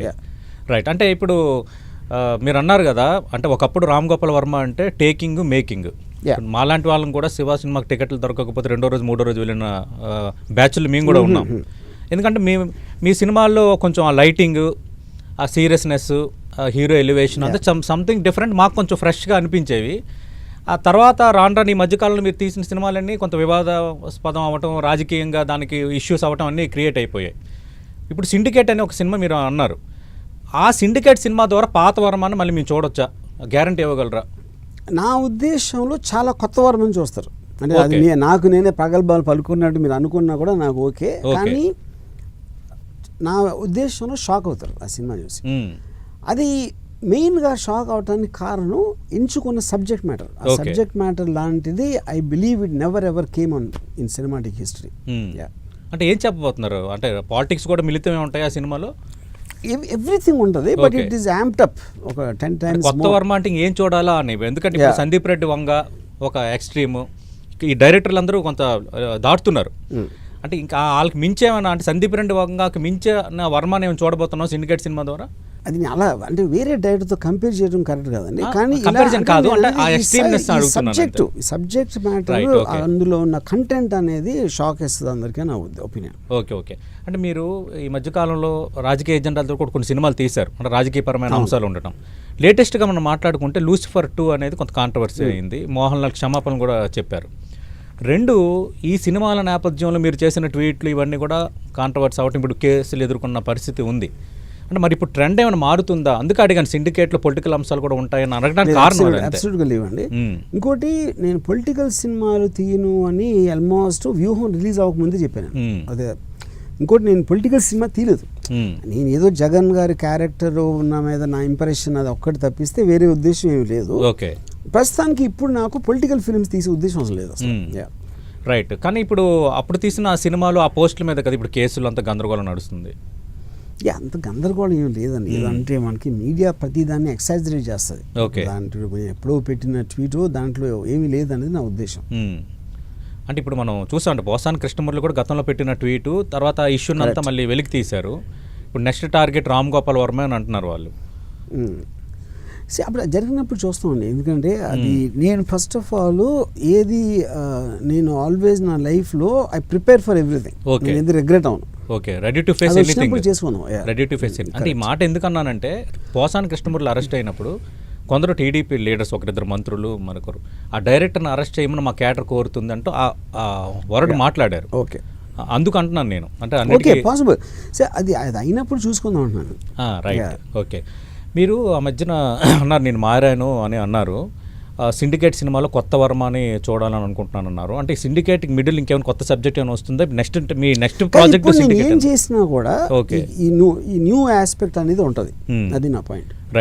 Okay. Right అంటే ఇప్పుడు మీరు అన్నారు కదా అంటే ఒకప్పుడు రామ్ గోపాల్ వర్మ అంటే టేకింగ్ మేకింగ్. మాలాంటి వాళ్ళని కూడా శివ సినిమాకి టికెట్లు దొరకకపోతే రెండో రోజు మూడో రోజు వెళ్ళిన బ్యాచ్లు మేము కూడా ఉన్నాం. ఎందుకంటే మీ మీ సినిమాల్లో కొంచెం ఆ లైటింగ్ ఆ సీరియస్నెస్ హీరో ఎలివేషన్ అంటే సంథింగ్ డిఫరెంట్ మాకు కొంచెం ఫ్రెష్గా అనిపించేవి. ఆ తర్వాత రాను రాను ఈ మధ్యకాలంలో మీరు తీసిన సినిమాలన్నీ కొంత వివాదాస్పదం అవ్వటం రాజకీయంగా దానికి ఇష్యూస్ అవ్వటం అన్నీ క్రియేట్ అయిపోయాయి. ఇప్పుడు సిండికేట్ అనే ఒక సినిమా మీరు అన్నారు. ఆ సిండికేట్ సినిమా ద్వారా పాత వర్మాన్ని మళ్ళీ మేము చూడొచ్చా? గ్యారంటీ ఇవ్వగలరా? నా ఉద్దేశంలో చాలా కొత్త వర్మని చూస్తారు. అంటే అది నాకు నేనే ప్రగల్భాలు పలుకున్నట్టు మీరు అనుకున్నా కూడా నాకు ఓకే. కానీ నా ఉద్దేశంలో షాక్ అవుతారు ఆ సినిమా చూసి. అది మెయిన్గా షాక్ అవటానికి కారణం ఎంచుకున్న సబ్జెక్ట్ మ్యాటర్. ఆ. సబ్జెక్ట్ మ్యాటర్ లాంటిది I believe it never ever came on in cinematic history. అంటే ఏం చెప్పబోతున్నారు? అంటే పాలిటిక్స్ కూడా మిళితమే ఉంటాయి ఆ సినిమాలో? ఎవ్రీథింగ్ ఉంటుంది but. It is amped up. ఒక టెన్ టైమ్స్ కొత్త వర్మ అంటే ఏం చూడాలా అని? ఎందుకంటే ఇప్పుడు. సందీప్ రెడ్డి వంగ ఒక ఎక్స్ట్రీమ్. ఈ డైరెక్టర్లు అందరూ కొంత దాటుతున్నారు. అంటే ఇంకా వాళ్ళకి మించేమన్నా అంటే సందీప్ రెడ్డి వంగకి మించే వర్మని ఏమైనా చూడబోతున్నాం సిండికేట్ సినిమా ద్వారా? అది అలా అంటే వేరే డైరెక్టర్తో కంపేర్ చేయడం కరెక్ట్ కాదండి. కానీ కాదు, సబ్జెక్ట్. Subject matter. అందులో ఉన్న కంటెంట్ అనేది షాక్ వేస్తుంది అందరికీ నా ఒపీనియన్ ఓకే ఓకే అంటే మీరు ఈ మధ్యకాలంలో రాజకీయ ఎజెండాలతో కూడా కొన్ని సినిమాలు తీశారు. అంటే రాజకీయపరమైన అంశాలు ఉండటం. లేటెస్ట్గా మనం మాట్లాడుకుంటే లూసిఫర్ టూ అనేది కొంత కాంట్రవర్సీ అయింది. మోహన్ లాల్ క్షమాపణ కూడా చెప్పారు. రెండు ఈ సినిమాల నేపథ్యంలో మీరు చేసిన ట్వీట్లు ఇవన్నీ కూడా కాంట్రవర్సీ అవటం ఇప్పుడు కేసులు ఎదుర్కొన్న పరిస్థితి ఉంది. అంటే మరి ఇప్పుడు ట్రెండ్ ఏమైనా మారుతుందా అందుకే అడిగాను సిండికేట్లో పొలిటికల్ అంశాలు కూడా ఉంటాయని అడగడానికి కారణం. అబ్సల్యూట్గా లేవండి. ఇంకోటి నేను పొలిటికల్ సినిమాలు తీయను అని ఆల్మోస్ట్ వ్యూహం రిలీజ్ అవ్వకముందే చెప్పాను. అదే ఇంకోటి నేను పొలిటికల్ సినిమా తీయలేదు. నేను ఏదో జగన్ గారి క్యారెక్టర్ నా మీద నా ఇంప్రెషన్ అది ఒక్కటి తప్పిస్తే వేరే ఉద్దేశం ఏమీ లేదు ఓకే ప్రస్తుతానికి ఇప్పుడు నాకు పొలిటికల్ ఫిల్మ్స్ తీసే ఉద్దేశం అసలు లేదు. రైట్ కానీ ఇప్పుడు అప్పుడు తీసిన ఆ సినిమాలు ఆ పోస్టుల మీద కదా ఇప్పుడు కేసులు అంతా గందరగోళం నడుస్తుంది అంత గందరగోళం ఏం లేదండి. ఏదంటే మనకి మీడియా ప్రతిదాన్ని ఎక్సైజరేట్ చేస్తుంది. దాంట్లో ఎప్పుడో పెట్టిన ట్వీట్ దాంట్లో ఏమీ లేదనేది నా ఉద్దేశం. అంటే ఇప్పుడు మనం చూసాం అంటే పోసాని కృష్ణమూర్తి కూడా గతంలో పెట్టిన ట్వీట్ తర్వాత ఆ ఇష్యూని అంతా మళ్ళీ వెలికి తీశారు. ఇప్పుడు నెక్స్ట్ టార్గెట్ రామ్ గోపాల్ వర్మ అని అంటున్నారు వాళ్ళు. అప్పుడు జరిగినప్పుడు చూస్తామండి ఎందుకంటే అది నేను ఫస్ట్ ఆఫ్ ఆల్ ఏది నేను ఆల్వేస్ నా లైఫ్లో ఐ ప్రిపేర్ ఫర్ ఎవ్రీథింగ్. నేను ఏది రిగ్రెట్ అవును okay ready to face anything చేసుకున్నాం. రెడీ టు ఫేస్ అంటే ఈ మాట ఎందుకన్నానంటే పోసాని కృష్ణమూర్తి అరెస్ట్ అయినప్పుడు కొందరు టీడీపీ లీడర్స్ ఒకరిద్దరు మంత్రులు మరొకరు ఆ డైరెక్టర్ని అరెస్ట్ చేయమని మా క్యాటర్ కోరుతుంది అంటూ ఆ- వరడ్ మాట్లాడారు. ఓకే. అందుకు అంటున్నాను నేను. అంటే ఓకే పాసిబుల్ సే అది అది అయినప్పుడు చూసుకుందాం అంటున్నాను. రైట్. ఓకే మీరు ఆ మధ్యన అన్నారు నేను మారాను అని అన్నారు. సిండికేట్ సినిమాలో కొత్త వర్మ అని చూడాలని అనుకుంటున్నాను అన్నారు అంటే సిండికేట్ మిడిల్ ఇంకేమైనా కొత్త సబ్జెక్ట్ ఏమైనా వస్తుందా? నెక్స్ట్ మీ నెక్స్ట్ ప్రాజెక్ట్ ఏం చేసినా కూడా Okay. ఈ- న్యూ ఈ న్యూ ఆస్పెక్ట్ అనేది ఉంటుంది. అది నా పాయింట్.